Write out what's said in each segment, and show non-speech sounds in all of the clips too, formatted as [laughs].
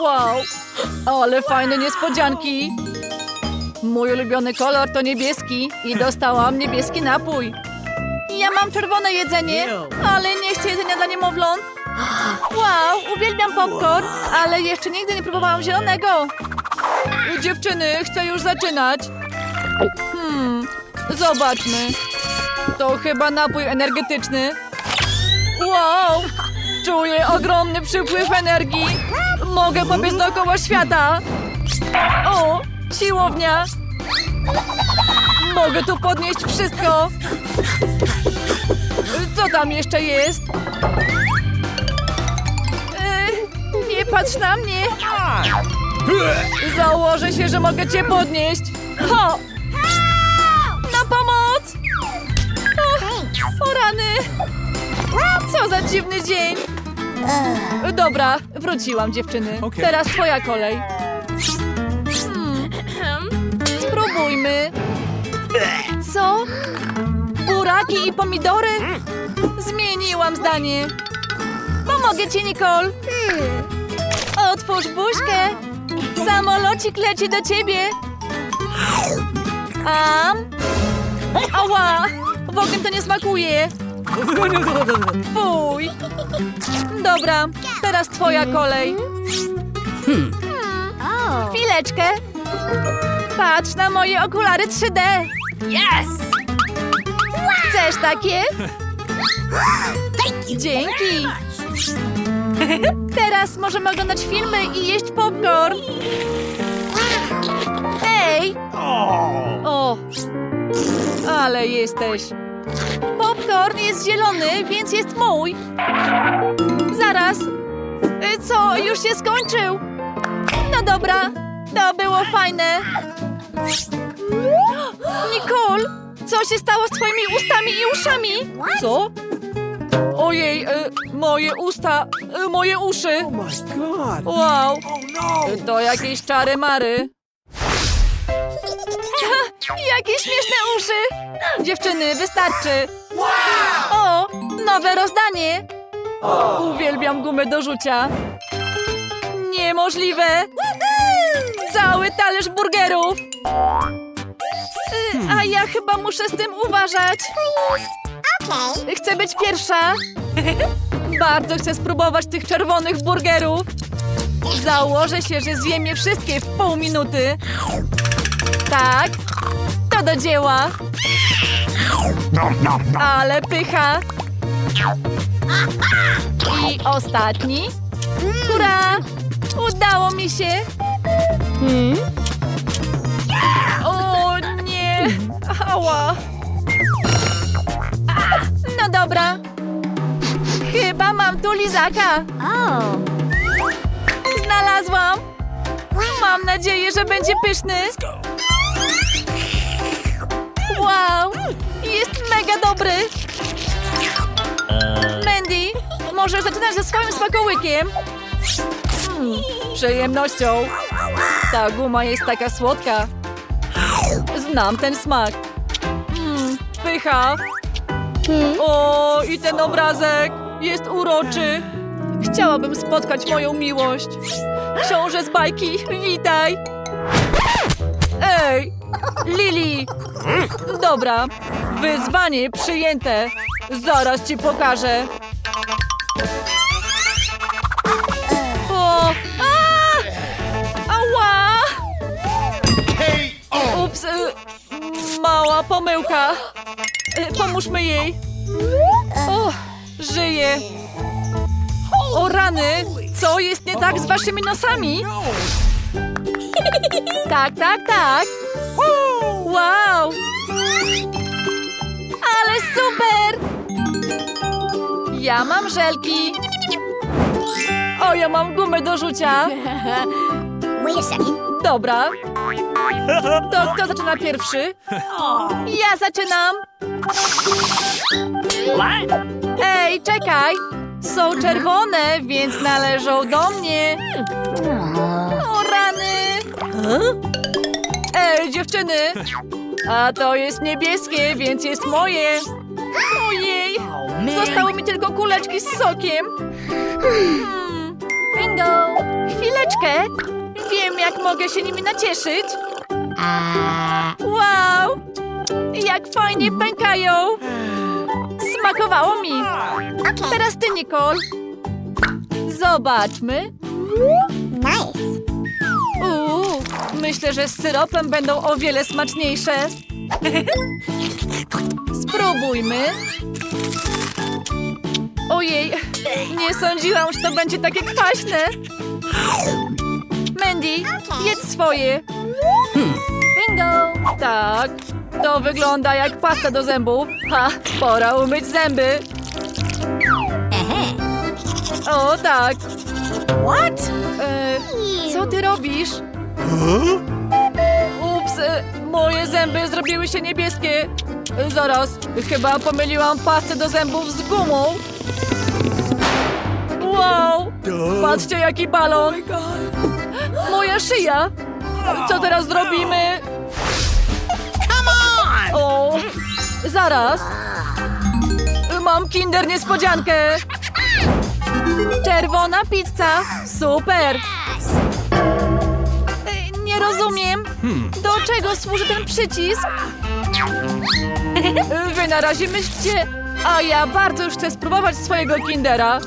Wow, ale fajne niespodzianki. Mój ulubiony kolor to niebieski i dostałam niebieski napój. Ja mam czerwone jedzenie, ale nie chcę jedzenia dla niemowląt. Wow, uwielbiam popcorn, ale jeszcze nigdy nie próbowałam zielonego. Dziewczyny, chcę już zaczynać. Hmm, zobaczmy. To chyba napój energetyczny. Wow, czuję ogromny przypływ energii. Mogę pobiec dookoła świata. O, siłownia. Mogę tu podnieść wszystko. Co tam jeszcze jest? Yy, nie patrz na mnie. Założę się, że mogę cię podnieść. Ho! Na pomoc! O, o rany! Co za dziwny dzień! Dobra, wróciłam dziewczyny. Okej. Teraz twoja kolej. Hmm. Spróbujmy. Co? Buraki i pomidory? Zmieniłam zdanie. Pomogę ci, Nicole. Otwórz buźkę. Samolocik leci do ciebie. Am. Ała! W ogóle to nie smakuje. Fuj. Dobra, teraz twoja kolej. Hmm. Chwileczkę. Patrz na moje okulary 3D. Yes! Chcesz takie? Dzięki. Teraz możemy oglądać filmy i jeść popcorn. Ej! O! Ale jesteś. Popcorn jest zielony, więc jest mój. Zaraz. Y, Co, już się skończył? No dobra, to było fajne. Nicole, co się stało z twoimi ustami i uszami? Co? Ojej, e, moje usta, e, moje uszy. Oh my god! Wow, Oh no! to jakieś czary mary. [laughs] Jakie śmieszne uszy! Dziewczyny, wystarczy! O, nowe rozdanie! Uwielbiam gumę do rzucia. Niemożliwe! Cały talerz burgerów! Y, A ja chyba muszę z tym uważać. Chcę być pierwsza. [laughs] Bardzo chcę spróbować tych czerwonych burgerów. Założę się, że zjem je wszystkie w pół minuty. Tak, do dzieła. Ale pycha. I ostatni. Hurra! Udało mi się. O nie! Ała! No dobra. Chyba mam tu lizaka. Znalazłam. Mam nadzieję, że będzie pyszny. Wow! Jest mega dobry. Mandy, możesz zaczynać ze swoim smakołykiem. Mm, przyjemnością. Ta guma jest taka słodka. Znam ten smak. Mm, pycha. O, i ten obrazek jest uroczy. Chciałabym spotkać moją miłość. Książę z bajki, witaj. Ej, Lili. Dobra, wyzwanie przyjęte. Zaraz ci pokażę. O, a! Ała! Ups, y, mała pomyłka. Y, Pomóżmy jej. O, żyje. O rany, co jest nie tak z waszymi nosami? Tak, tak, tak. Wow! Ale super! Ja mam żelki. O, ja mam gumę do rzucia. Dobra. To kto zaczyna pierwszy? Ja zaczynam. Ej, czekaj. Są czerwone, więc należą do mnie. O rany. Ej, dziewczyny. A to jest niebieskie, więc jest moje. Ojej. Zostały mi tylko kuleczki z sokiem. Hmm. Bingo. Chwileczkę. chwileczkę. Wiem, jak mogę się nimi nacieszyć. Wow! Jak fajnie pękają! Smakowało mi. Teraz ty, Nicole. Zobaczmy. Myślę, że z syropem będą o wiele smaczniejsze. [laughs] Spróbujmy. Ojej, nie sądziłam, że to będzie takie kwaśne. Mandy, jedz swoje. Bingo! Tak, to wygląda jak pasta do zębów. Ha, pora umyć zęby. O tak. What? E, co ty robisz? Ups, e, moje zęby zrobiły się niebieskie. Zaraz, chyba pomyliłam pastę do zębów z gumą. Wow, Duh. patrzcie jaki balon. Moja szyja. Co teraz zrobimy? O, zaraz. Mam kinder niespodziankę. Czerwona pizza. Super. Rozumiem. Do czego służy ten przycisk? Wy na razie myślcie, a ja bardzo już chcę spróbować swojego kindera.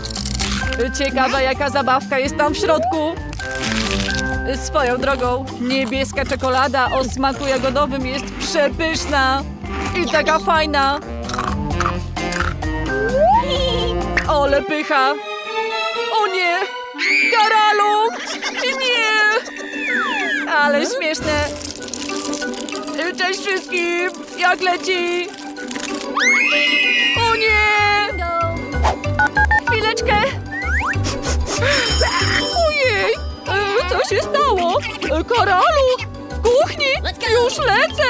Ciekawa jaka zabawka jest tam w środku. Swoją drogą, niebieska czekolada o smaku jagodowym jest przepyszna i taka fajna. Ole pycha. Ale śmieszne. Cześć wszystkim! Jak leci? O nie! Chwileczkę! Ojej! E, Co się stało? E, Karalu! W kuchni! Już lecę!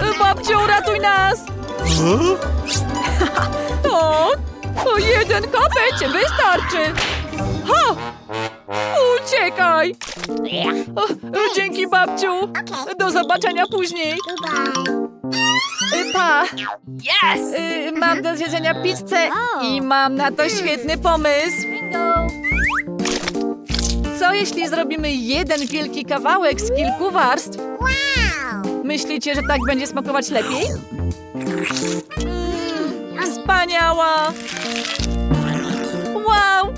E, Babciu, ratuj nas! Huh? [laughs] O, o jeden kopeć wystarczy. Ha! Uciekaj! O, o, dzięki, babciu. Do zobaczenia później. Y, Pa, Yes. y, mam do zjedzenia pizzę [laughs] i mam na to świetny pomysł. Co jeśli zrobimy jeden wielki kawałek z kilku warstw? Wow. Myślicie, że tak będzie smakować lepiej? Mm, wspaniała! Wow,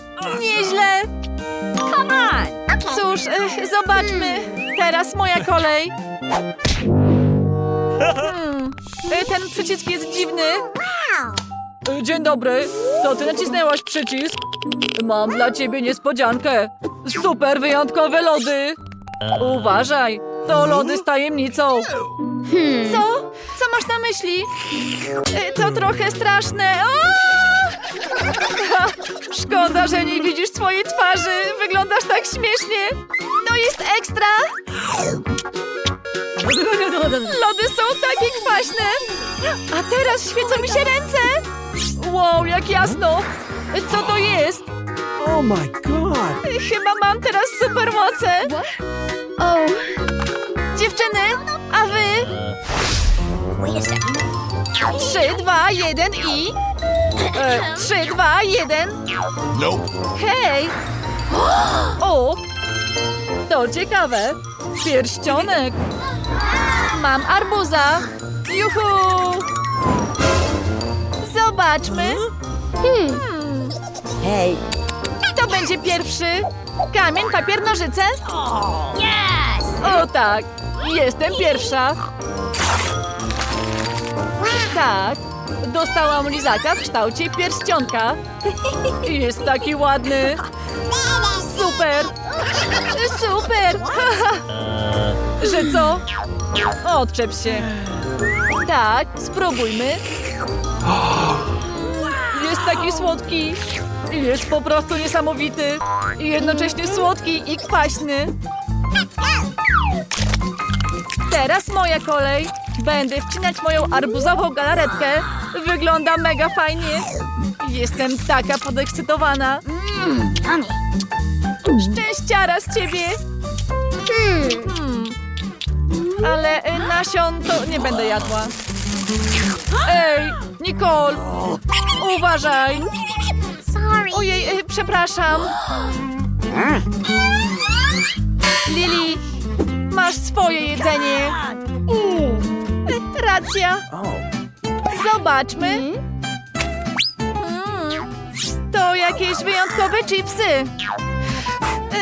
Cóż, e, zobaczmy. Teraz moja kolej. Hmm, e, ten przycisk jest dziwny. E, Dzień dobry, to ty nacisnęłaś przycisk. Mam dla ciebie niespodziankę. Super wyjątkowe lody. Uważaj, to lody z tajemnicą. Co? Co masz na myśli? E, To trochę straszne. O! Szkoda, że nie widzisz swojej twarzy. Wyglądasz tak śmiesznie. To jest ekstra. Lody są takie kwaśne. A teraz świecą mi się ręce. Wow, jak jasno. Co to jest? Oh my god! Chyba mam teraz supermoce. O. Dziewczyny, a wy? Wait a second. Trzy, dwa, jeden i... E, trzy, dwa, jeden. Nope. Hej! O! To ciekawe. Pierścionek. Mam arbuza. Juhu! Zobaczmy. Hmm. Hey. Kto będzie pierwszy? Kamień, papier, nożyce? Yes. O tak, jestem pierwsza. Tak, dostałam lizaka w kształcie pierścionka. [laughs] Jest taki ładny. Super! Super! [laughs] Że co? Odczep się. Tak, spróbujmy. Jest taki słodki. Jest po prostu niesamowity. I jednocześnie słodki i kwaśny. Teraz moja kolej. Będę wcinać moją arbuzową galaretkę. Wygląda mega fajnie. Jestem taka podekscytowana. Yummy. Szczęściara z ciebie. Hmm. Ale y, nasion to nie będę jadła. Ej, Nicole! Uważaj! Ojej, y, przepraszam. Lili, masz swoje jedzenie. Racja. Zobaczmy. Mm, To jakieś wyjątkowe chipsy.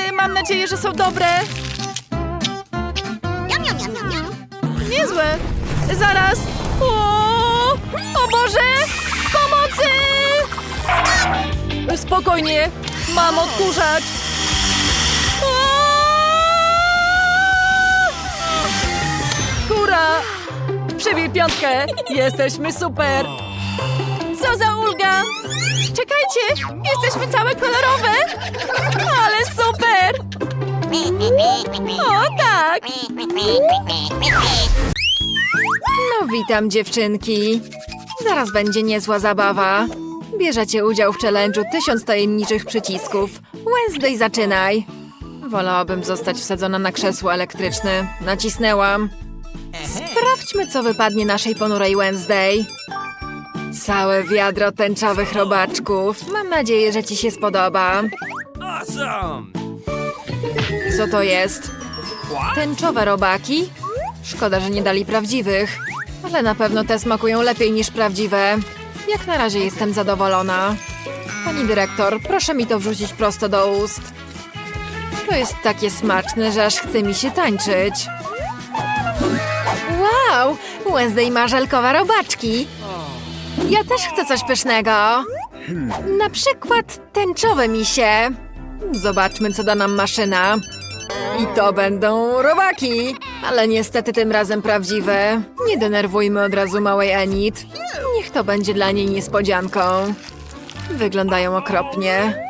Y, Mam nadzieję, że są dobre. Niezłe. Zaraz. O, o Boże! Pomocy! Spokojnie. Mam odkurzacz. Przybij piątkę. Jesteśmy super. Co za ulga! Czekajcie! Jesteśmy całe kolorowe! Ale super! O tak! No witam dziewczynki. Zaraz będzie niezła zabawa. Bierzecie udział w challenge'u tysiąc tajemniczych przycisków. Wednesday zaczynaj. Wolałabym zostać wsadzona na krzesło elektryczne. Nacisnęłam. Sprawdźmy, co wypadnie naszej ponurej Wednesday. Całe wiadro tęczowych robaczków. Mam nadzieję, że ci się spodoba. Awesome. Co to jest? Tęczowe robaki? Szkoda, że nie dali prawdziwych. Ale na pewno te smakują lepiej niż prawdziwe. Jak na razie jestem zadowolona. Pani dyrektor, proszę mi to wrzucić prosto do ust. To jest takie smaczne, że aż chce mi się tańczyć. Wow! Wednesday ma żelkowe robaczki. Ja też chcę coś pysznego. Na przykład tęczowe misie. Zobaczmy, co da nam maszyna. I to będą robaki, ale niestety tym razem prawdziwe. Nie denerwujmy od razu małej Enid. Niech to będzie dla niej niespodzianką. Wyglądają okropnie.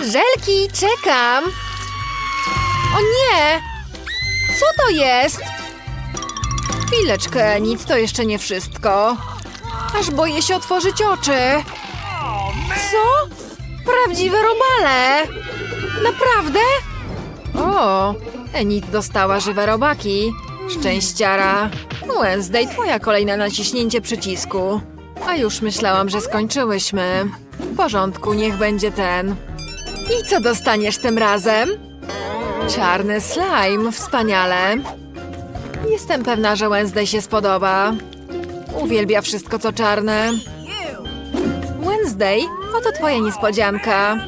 Żelki, czekam! O nie! Co to jest? Chwileczkę, Enid, to jeszcze nie wszystko. Aż boję się otworzyć oczy. Co? Prawdziwe robale! Naprawdę? O, Enid dostała żywe robaki. Szczęściara. Wednesday, twoja kolejne naciśnięcie przycisku. A już myślałam, że skończyłyśmy. W porządku, niech będzie ten. I co dostaniesz tym razem? Czarny slime, wspaniale. Jestem pewna, że Wednesday się spodoba. Uwielbia wszystko, co czarne. Wednesday, oto twoja niespodzianka.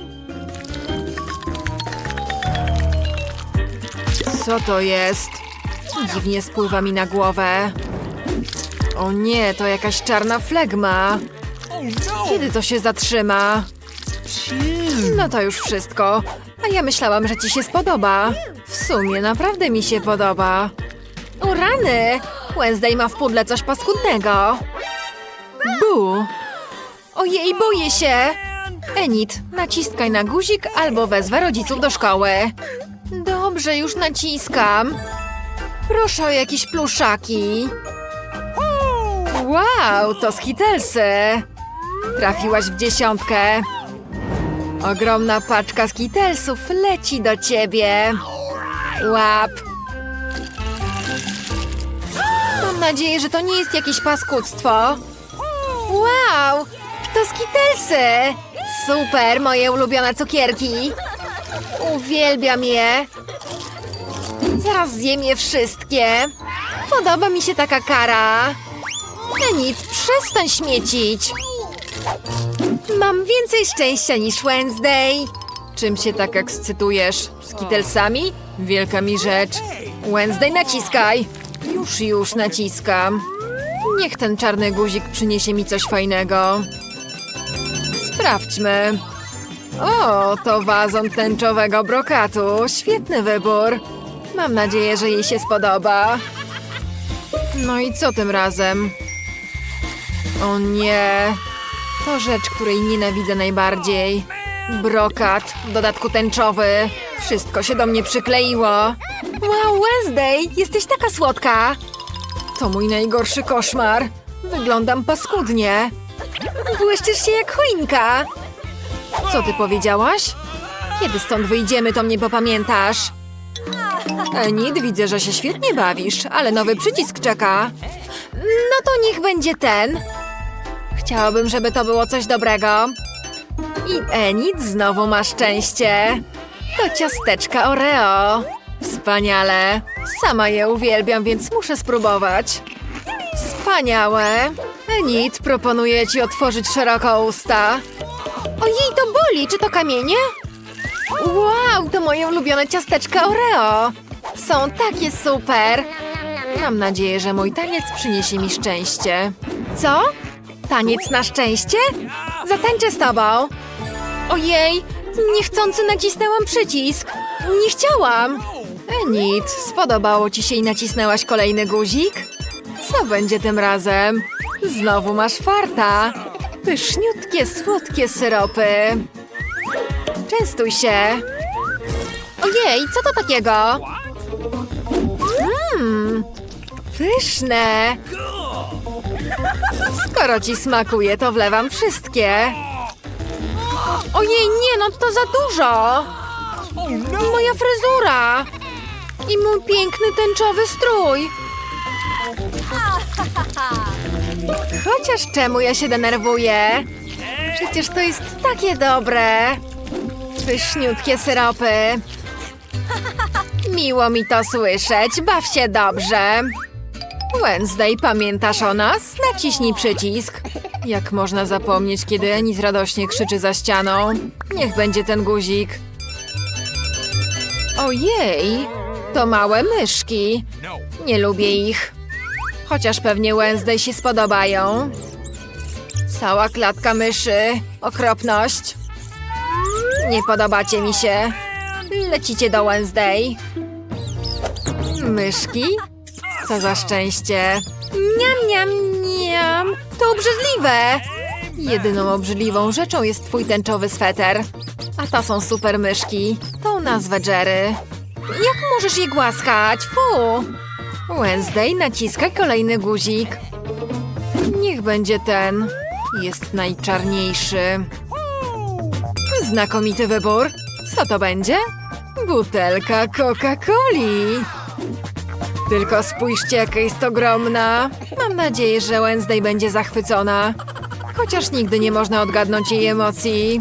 Co to jest? Dziwnie spływa mi na głowę. O nie, to jakaś czarna flegma. Kiedy to się zatrzyma? No to już wszystko. A ja myślałam, że ci się spodoba. W sumie naprawdę mi się podoba. O rany! Wednesday ma w pudle coś paskudnego. Bu! Ojej, boję się! Enid, naciskaj na guzik albo wezwę rodziców do szkoły. Dobrze, już naciskam. Proszę o jakieś pluszaki. Wow, to skitelsy. Trafiłaś w dziesiątkę. Ogromna paczka skitelsów leci do ciebie. Łap. Nadzieję, że to nie jest jakieś paskudztwo. Wow, to skitelsy. Super, moje ulubione cukierki. Uwielbiam je. Zaraz zjem je wszystkie. Podoba mi się taka kara. Enid, przestań śmiecić. Mam więcej szczęścia niż Wednesday. Czym się tak ekscytujesz? Skitelsami? Wielka mi rzecz. Wednesday, naciskaj. Już, już naciskam. Niech ten czarny guzik przyniesie mi coś fajnego. Sprawdźmy. O, to wazon tęczowego brokatu. Świetny wybór. Mam nadzieję, że jej się spodoba. No i co tym razem? O nie. To rzecz, której nienawidzę najbardziej. Brokat, w dodatku tęczowy. Wszystko się do mnie przykleiło. Wow, Wednesday, jesteś taka słodka. To mój najgorszy koszmar. Wyglądam paskudnie. Błyszczysz się jak choinka. Co ty powiedziałaś? Kiedy stąd wyjdziemy, to mnie popamiętasz. Enid, widzę, że się świetnie bawisz, ale nowy przycisk czeka. No to niech będzie ten. Chciałabym, żeby to było coś dobrego. I Enid znowu ma szczęście. To ciasteczka Oreo. Wspaniale. Sama je uwielbiam, więc muszę spróbować. Wspaniałe. Enid, proponuję ci otworzyć szeroko usta. Ojej, to boli. Czy to kamienie? Wow, to moje ulubione ciasteczka Oreo. Są takie super. Mam nadzieję, że mój taniec przyniesie mi szczęście. Co? Taniec na szczęście? Zatańczę z tobą. Ojej, niechcący nacisnęłam przycisk. Nie chciałam. Enid, spodobało ci się i nacisnęłaś kolejny guzik? Co będzie tym razem? Znowu masz farta. Pyszniutkie, słodkie syropy. Częstuj się. Ojej, co to takiego? Mmm, pyszne. Skoro ci smakuje, to wlewam wszystkie. Ojej, nie, no to za dużo. Moja fryzura. I mój piękny tęczowy strój. Chociaż czemu ja się denerwuję? Przecież to jest takie dobre. Pyszniutkie syropy. Miło mi to słyszeć. Baw się dobrze. Wednesday, pamiętasz o nas? Naciśnij przycisk. Jak można zapomnieć, kiedy Enis radośnie krzyczy za ścianą? Niech będzie ten guzik. Ojej, to małe myszki. Nie lubię ich. Chociaż pewnie Wednesday się spodobają. Cała klatka myszy. Okropność. Nie podobacie mi się. Lecicie do Wednesday. Myszki? Co za szczęście. Niam, niam, niam. To obrzydliwe. Jedyną obrzydliwą rzeczą jest twój tęczowy sweter. A to są super myszki. Tą nazwę Jerry. Jak możesz je głaskać? Fu! Wednesday, naciskaj kolejny guzik. Niech będzie ten. Jest najczarniejszy. Znakomity wybór. Co to będzie? Butelka Coca-Coli. Tylko spójrzcie, jaka jest ogromna. Mam nadzieję, że Wednesday będzie zachwycona. Chociaż nigdy nie można odgadnąć jej emocji.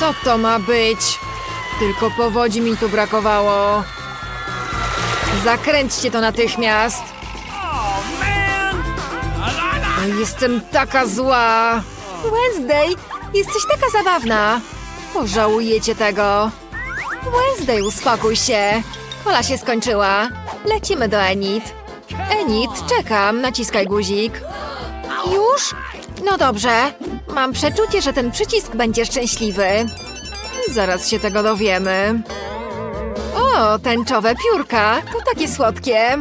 Co to ma być? Tylko powodzi mi tu brakowało. Zakręćcie to natychmiast. Jestem taka zła. Wednesday, jesteś taka zabawna. Pożałujecie tego. Wednesday, uspokój się. Kola się skończyła. Lecimy do Enid. Enid, czekam. Naciskaj guzik. Już? No dobrze. Mam przeczucie, że ten przycisk będzie szczęśliwy. Zaraz się tego dowiemy. O, tęczowe piórka. To takie słodkie.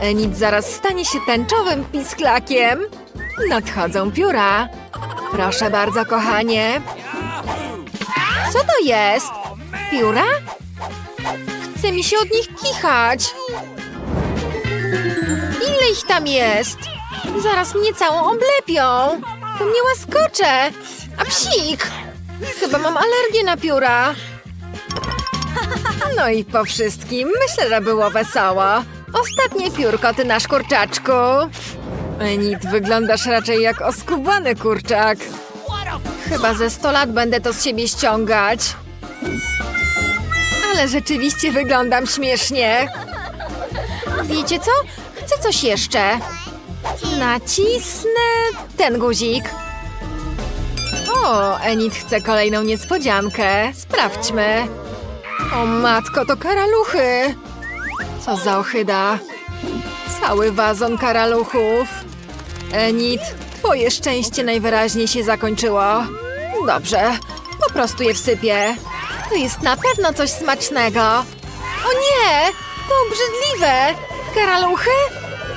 Enid zaraz stanie się tęczowym pisklakiem. Nadchodzą pióra. Proszę bardzo, kochanie. Co to jest? Pióra? Chce mi się od nich kichać. Ile ich tam jest? Zaraz mnie całą oblepią. To mnie łaskocze. A psik! Chyba mam alergię na pióra. No i po wszystkim myślę, że było wesoło. Ostatnie piórko, ty nasz kurczaczku. Enid, wyglądasz raczej jak oskubany kurczak. Chyba ze 100 lat będę to z siebie ściągać. Ale rzeczywiście wyglądam śmiesznie. Wiecie co? Chcę coś jeszcze. Nacisnę ten guzik. O, Enid chce kolejną niespodziankę. Sprawdźmy. O matko, to karaluchy. Co za ochyda. Cały wazon karaluchów. Enid, twoje szczęście najwyraźniej się zakończyło. Dobrze, po prostu je wsypię. To jest na pewno coś smacznego. O nie, to obrzydliwe. Karaluchy?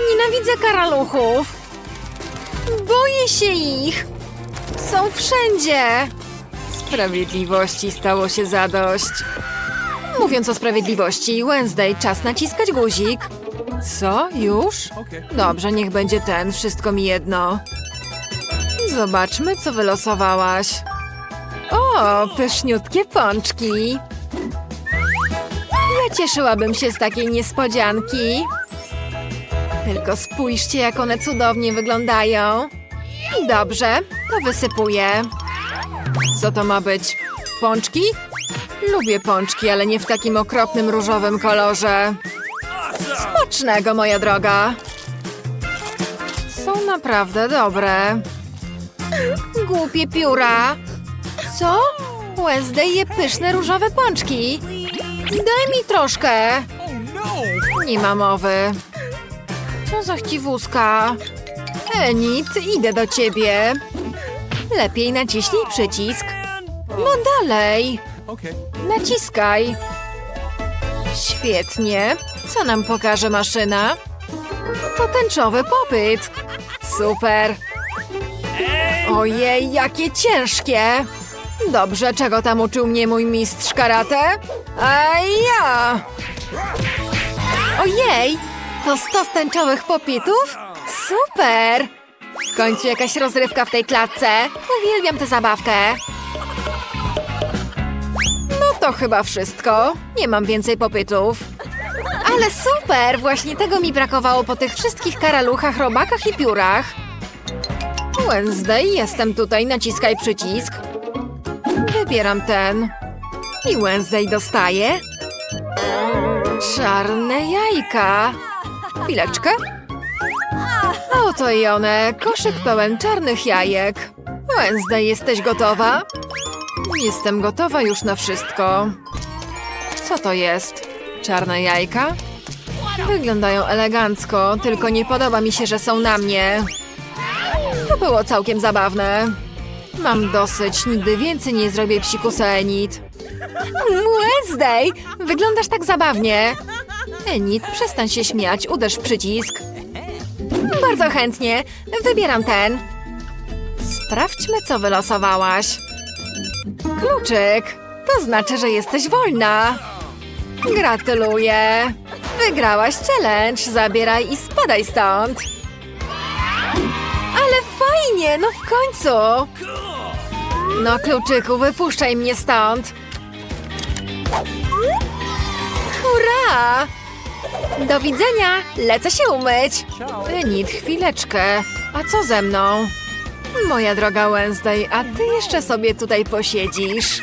Nienawidzę karaluchów. Boję się ich. Są wszędzie. Sprawiedliwości stało się zadość. Mówiąc o sprawiedliwości, Wednesday, czas naciskać guzik. Co? Już? Dobrze, niech będzie ten, wszystko mi jedno. Zobaczmy, co wylosowałaś. O, pyszniutkie pączki. Ja cieszyłabym się z takiej niespodzianki. Tylko spójrzcie, jak one cudownie wyglądają. Dobrze, To wysypuję. Co to ma być? Pączki? Lubię pączki, ale nie w takim okropnym różowym kolorze. Smacznego, moja droga. Są naprawdę dobre. Głupie pióra. Co? Wednesday je pyszne różowe pączki. Daj mi troszkę. Nie ma mowy. Co za chciwuska. Enit, idę do ciebie. Lepiej naciśnij przycisk. No dalej. Naciskaj. Świetnie. Co nam pokaże maszyna? To tęczowy popyt. Super. Ojej, jakie ciężkie. Dobrze, czego tam uczył mnie mój mistrz karate? A ja! Ojej, to stos tęczowych popitów? Super! W końcu jakaś rozrywka w tej klatce. Uwielbiam tę zabawkę. No to chyba wszystko. Nie mam więcej popytów. Ale super! Właśnie tego mi brakowało po tych wszystkich karaluchach, robakach i piórach. Wednesday, jestem tutaj, naciskaj przycisk. Wybieram ten. I Wednesday dostaje. Czarne jajka. Chwileczkę. Oto i one, koszyk pełen czarnych jajek. Wednesday, jesteś gotowa? Jestem gotowa już na wszystko. Co to jest? Czarne jajka? Wyglądają elegancko, tylko nie podoba mi się, że są na mnie. To było całkiem zabawne. Mam dosyć, nigdy więcej nie zrobię psikusa Enid. Wednesday, wyglądasz tak zabawnie. Enid, przestań się śmiać, uderz w przycisk. Bardzo chętnie, wybieram ten. Sprawdźmy, co wylosowałaś. Kluczyk, to znaczy, że jesteś wolna. Gratuluję. Wygrałaś challenge, zabieraj i spadaj stąd. Ale fajnie, no w końcu. No, kluczyku, wypuszczaj mnie stąd. Hurra! Do widzenia! Lecę się umyć! Enid, chwileczkę. A co ze mną? Moja droga Wednesday, a ty jeszcze sobie tutaj posiedzisz.